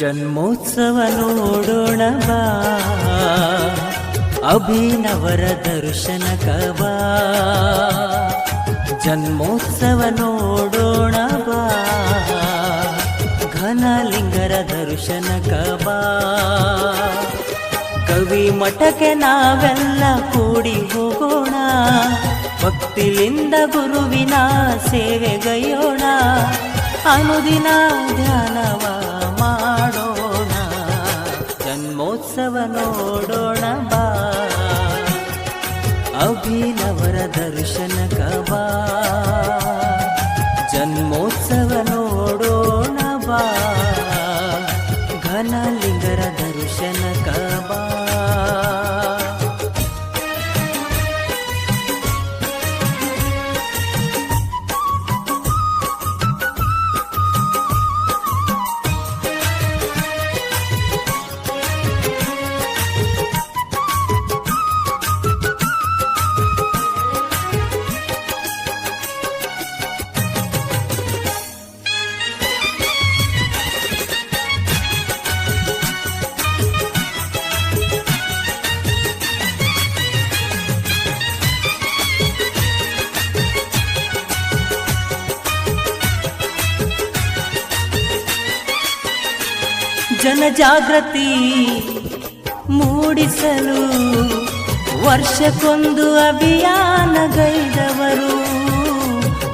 ಜನ್ಮೋತ್ಸವ ನೋಡೋಣ ಬಾ. ಅಭಿನವರ ದರ್ಶನ ಕಬಾ ಜನ್ಮೋತ್ಸವ ನೋಡೋಣ ಬಾ. ಘನಲಿಂಗರ ದರ್ಶನ ಕಬಾ ಕವಿ ಮಠಕ್ಕೆ ನಾವೆಲ್ಲ ಕೂಡಿ ಹೋಗೋಣ. ಭಕ್ತಿಲಿಂದ ಗುರುವಿನ ಸೇವೆಗೈಯೋಣ. ಅನುದಿನ ಧ್ಯಾನವ ಕಬಾ ಜನಜಾಗೃತಿ ಮೂಡಿಸಲು ವರ್ಷಕ್ಕೊಂದು ಅಭಿಯಾನಗೈದವರು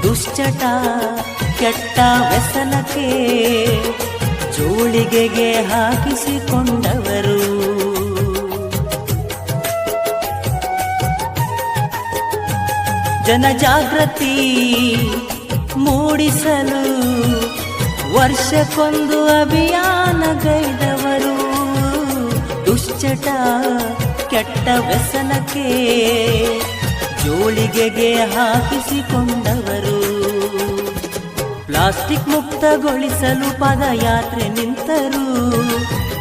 ದುಶ್ಚಟ ಕೆಟ್ಟ ವ್ಯಸನಕ್ಕೆ ಜೋಳಿಗೆಗೆ ಹಾಕಿಸಿಕೊಂಡವರು. ಜನಜಾಗೃತಿ ಮೂಡಿಸಲು ವರ್ಷಕ್ಕೊಂದು ಅಭಿಯಾನಗೈದವರು ಕೆಟ್ಟ ವ್ಯಸನಕ್ಕೆ ಜೋಳಿಗೆಗೆ ಹಾಕಿಸಿಕೊಂಡವರು. ಪ್ಲಾಸ್ಟಿಕ್ ಮುಕ್ತಗೊಳಿಸಲು ಪದಯಾತ್ರೆ ನಿಂತರು.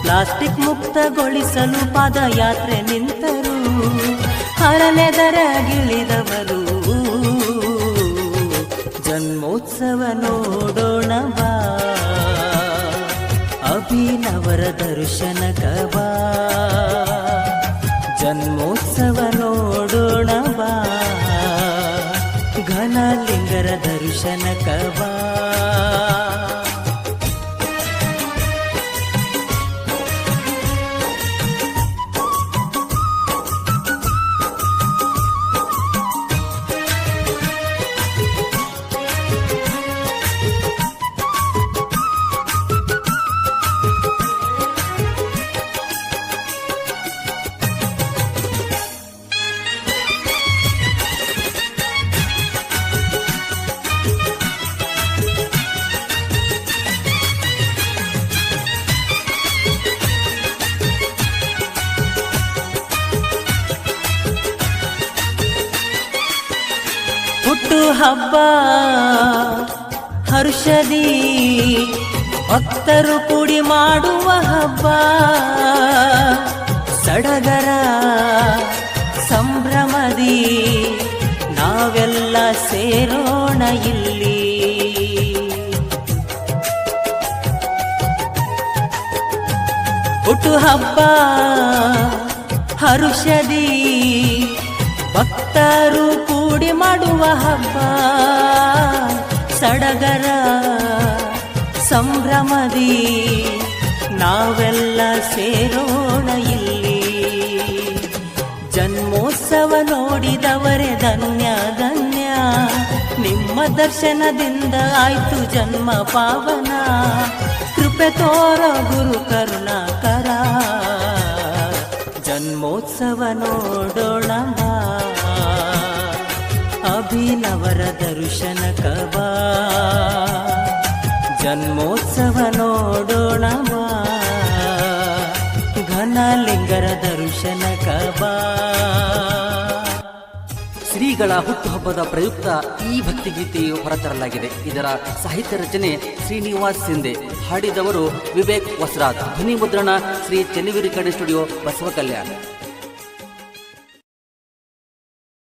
ಪ್ಲಾಸ್ಟಿಕ್ ಮುಕ್ತಗೊಳಿಸಲು ಪದಯಾತ್ರೆ ನಿಂತರು. ಹರನೆದರಗಿಳಿದವರು ಜನ್ಮೋತ್ಸವ ನೋಡೋಣ ಅಭಿನವರ ದರ್ಶನ ಕಬಾ ಜನ್ಮೋತ್ಸವ ನೋಡೋಣ ಬಾ. ಘನಲಿಂಗರ ದರ್ಶನ ಕಬಾ ಹುಟ್ಟು ಹಬ್ಬ. ಹರ್ಷದಿ, ಭಕ್ತರು ಕೂಡಿ ಮಾಡುವ ಹಬ್ಬ. ಸಡಗರ, ಸಂಭ್ರಮದಿ, ನಾವೆಲ್ಲ ಸೇರೋಣ ಇಲ್ಲಿ. ಹುಟ್ಟು ಹಬ್ಬ, ಹರುಷದಿ, ಭಕ್ತರು ಕೂಡಿ ಮಾಡುವ ಹಬ್ಬ. ಸಡಗರ ಸಂಭ್ರಮದಿ ನಾವೆಲ್ಲ ಸೇರೋಣ ಇಲ್ಲಿ. ಜನ್ಮೋತ್ಸವ ನೋಡಿದವರೇ ಧನ್ಯ ಧನ್ಯ. ನಿಮ್ಮ ದರ್ಶನದಿಂದ ಆಯ್ತು ಜನ್ಮ ಪಾವನ. ಕೃಪೆ ತೋರ ಗುರು ಕರುಣಾಕರ. ಜನ್ಮೋತ್ಸವ ನೋಡೋಣ ಕಬಾ ಜನ್ಮೋತ್ಸವ ನೋಡೋಣ. ಘನಲಿಂಗರ ದರ್ಶನ ಶ್ರೀಗಳ ಹುಟ್ಟುಹಬ್ಬದ ಪ್ರಯುಕ್ತ ಈ ಭಕ್ತಿಗೀತೆಯು ಹೊರತರಲಾಗಿದೆ. ಇದರ ಸಾಹಿತ್ಯ ರಚನೆ ಶ್ರೀನಿವಾಸ್ ಸಿಂಧೆ. ಹಾಡಿದವರು ವಿವೇಕ್ ವಸ್ರಾಜ್ ಧ್ವನಿ ಮುದ್ರಣ ಶ್ರೀ ಚೆನ್ನಿವಿರಿ ಕಡೆ ಸ್ಟುಡಿಯೋ ಬಸವ ಕಲ್ಯಾಣ